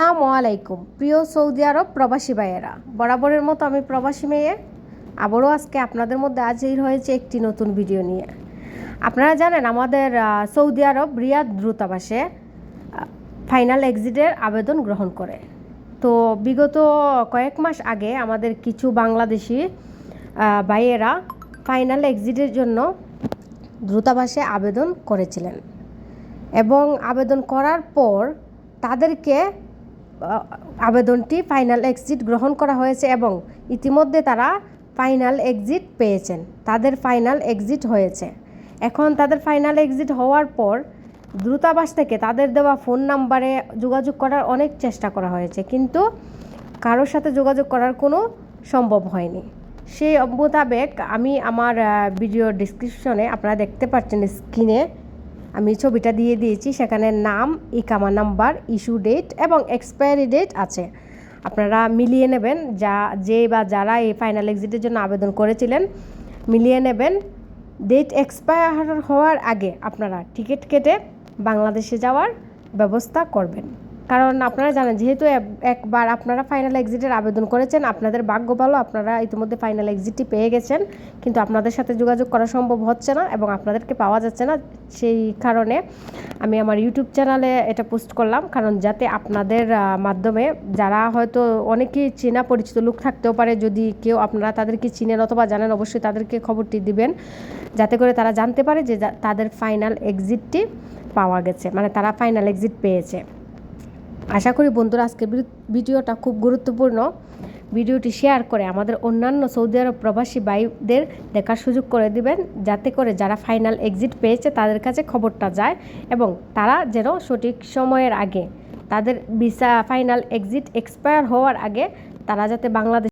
আসসালামু আলাইকুম। প্রিয় সৌদি আরব প্রবাসী ভাইয়েরা, বরাবরের মতো আমি প্রবাসী মেয়ে। আবারও আজকে আপনাদের মধ্যে হাজির হয়েছে একটি নতুন ভিডিও নিয়ে। আপনারা জানেন আমাদের সৌদি আরব রিয়াদ দ্রুতাবাসে ফাইনাল এক্সিটের আবেদন গ্রহণ করে। তো বিগত কয়েক মাস আগে আমাদের কিছু বাংলাদেশি ভাইয়েরা ফাইনাল এক্সিটের জন্য দ্রুতাবাসে আবেদন করেছিলেন। এবং আবেদন করার পর তাদেরকে আবেদনটি ফাইনাল এক্সিট গ্রহণ করা হয়েছে এবং ইতিমধ্যে তারা ফাইনাল এক্সিট পেয়েছেন। তাদের ফাইনাল এক্সিট হয়েছে। এখন তাদের ফাইনাল এক্সিট হওয়ার পর দ্রুতাবাস থেকে তাদের দেওয়া ফোন নাম্বারে যোগাযোগ করার অনেক চেষ্টা করা হয়েছে, কিন্তু কারোর সাথে যোগাযোগ করার কোনো সম্ভব হয়নি। সেই মোতাবেক আমি আমার ভিডিও ডিসক্রিপশনে আপনারা দেখতে পাচ্ছেন স্ক্রিনে আমি ছবিটা দিয়ে দিয়েছি, সেখানে নাম, ইকামা নাম্বার, ইস্যু ডেট এবং এক্সপায়ারি ডেট আছে। আপনারা মিলিয়ে নেবেন, যা, যে বা যারা এই ফাইনাল এক্সিটের জন্য আবেদন করেছিলেন, মিলিয়ে নেবেন। ডেট এক্সপায়ার হওয়ার আগে আপনারা টিকিট কেটে বাংলাদেশে যাওয়ার ব্যবস্থা করবেন। কারণ আপনারা জানেন, যেহেতু এক- একবার আপনারা ফাইনাল এক্সিটের আবেদন করেছেন, আপনাদের ভাগ্য ভালো, আপনারা ইতিমধ্যে ফাইনাল এক্সিটটি পেয়ে গেছেন, কিন্তু আপনাদের সাথে যোগাযোগ করা সম্ভব হচ্ছে না এবং আপনাদেরকে পাওয়া যাচ্ছে না। সেই কারণে আমি আমার ইউটিউব চ্যানেলে এটা পোস্ট করলাম, কারণ যাতে আপনাদের মাধ্যমে যারা হয়তো অনেকেই চেনা পরিচিত লোক থাকতেও পারে, যদি কেউ আপনারা তাদেরকে চিনেন অথবা জানেন, অবশ্যই তাদেরকে খবরটি দিবেন, যাতে করে তারা জানতে পারে যে তাদের ফাইনাল এক্সিটটি পাওয়া গেছে মানে তারা ফাইনাল এক্সিট পেয়েছে। আশা করি বন্ধুরা আজকে ভিডিওটা খুব গুরুত্বপূর্ণ। ভিডিওটি শেয়ার করে আমাদের অন্যান্য সৌদি আরব প্রবাসী ভাইদের দেখার সুযোগ করে দিবেন, যাতে করে যারা ফাইনাল এক্সিট পেয়েছে তাদের কাছে খবরটা যায় এবং তারা যেন সঠিক সময়ের আগে তাদের ভিসা ফাইনাল এক্সিট এক্সপায়ার হওয়ার আগে তারা যাতে বাংলাদেশ